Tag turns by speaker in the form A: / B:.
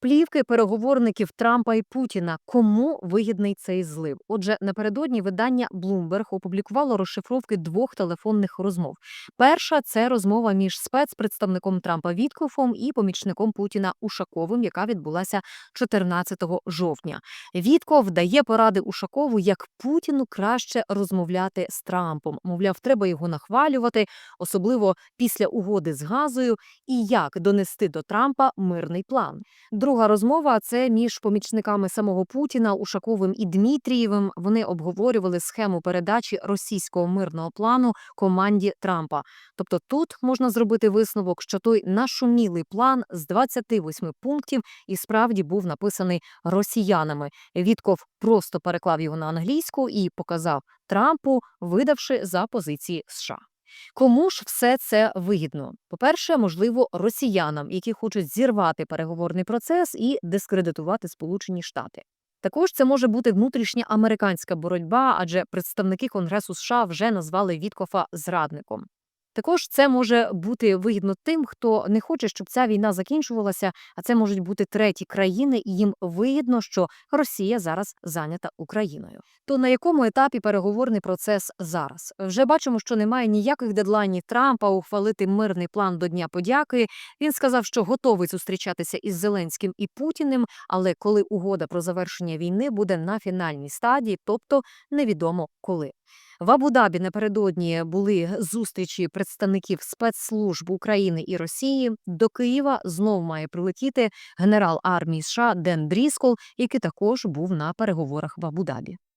A: Плівки переговорників Трампа і Путіна. Кому вигідний цей злив? Отже, напередодні видання Bloomberg опублікувало розшифровки двох телефонних розмов. Перша це розмова між спецпредставником Трампа Віткофом і помічником Путіна Ушаковим, яка відбулася 14 жовтня. Вітков дає поради Ушакову, як Путіну краще розмовляти з Трампом. Мовляв, треба його нахвалювати, особливо після угоди з газою, і як донести до Трампа мирний план. Друга розмова це між помічниками самого Путіна Ушаковим і Дмитрієвим. Вони обговорювали схему передачі російського мирного плану команді Трампа. Тобто тут можна зробити висновок, що той нашумілий план з 28 пунктів і справді був написаний росіянами. Вітков просто переклав його на англійську і показав Трампу, видавши за позиції США. Кому ж все це вигідно? По-перше, можливо, росіянам, які хочуть зірвати переговорний процес і дискредитувати Сполучені Штати. Також це може бути внутрішня американська боротьба, адже представники Конгресу США вже назвали Віткофа зрадником. Також це може бути вигідно тим, хто не хоче, щоб ця війна закінчувалася, а це можуть бути треті країни, і їм вигідно, що Росія зараз зайнята Україною. То на якому етапі переговорний процес зараз? Вже бачимо, що немає ніяких дедлайнів Трампа ухвалити мирний план до Дня подяки. Він сказав, що готовий зустрічатися із Зеленським і Путіним, але коли угода про завершення війни буде на фінальній стадії, тобто невідомо коли. В Абу-Дабі напередодні були зустрічі представників спецслужб України і Росії. До Києва знов має прилетіти генерал армії США Ден Дріскол, який також був на переговорах в Абу-Дабі.